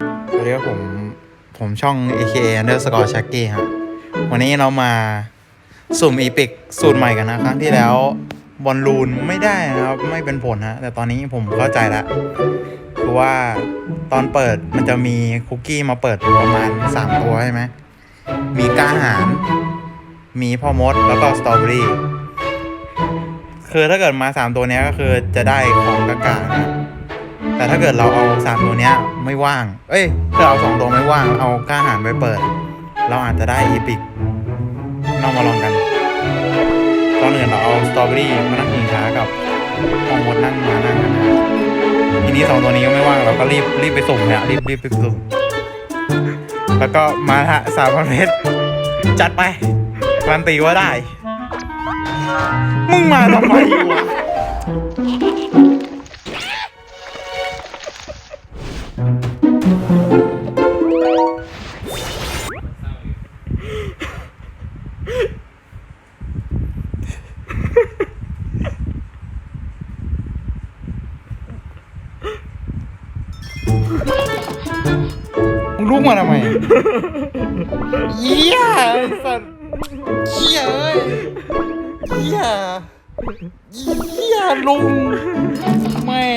สวัสดีครับผมผมช่อง AKA underscore Chucky ฮะวันนี้เรามาสุ่มอีพิกสูตรใหม่กันนะครั้งที่แล้วบอลลูนไม่ได้นะครับ ไม่เป็นผลฮะแต่ตอนนี้ผมเข้าใจแล้วคือว่าตอนเปิดมันจะมีคุกกี้มาเปิดประมาณ 3 ตัวใช่ไหมมีกาหาร มีพ่อมดแล้วก็สตรอเบอรี่คือถ้าเกิดมา 3 ตัวนี้ก็คือจะได้ของกากานะ แต่ถ้าเกิดเราเอาสามตัวเนี้ยไม่ว่าง เอ้ยถ้าเราเอาสองตัวไม่ว่าง เอากล้าหารไปเปิด เราอาจจะได้อีพิกลองมาลองกันตอนอื่นเราเอาสตรอเบอรี่มานั่งกินช้ากับมองมดนั่งมานั่งกันนะทีนี้สองตัวนี้ก็ไม่ว่างเราก็รีบรีบไปสุ่มเนี่ยรีบรีบไปสุ่มแล้วก็มาฮะสามพันเพชรจัดไปการันตีว่าได้ มึงมาทำไมวะ มึงลุกมาทำไมอะเหี้ยไอ้สัตว์เหี้ยเอ้ยเหี้ยเหี้ยลุงแม่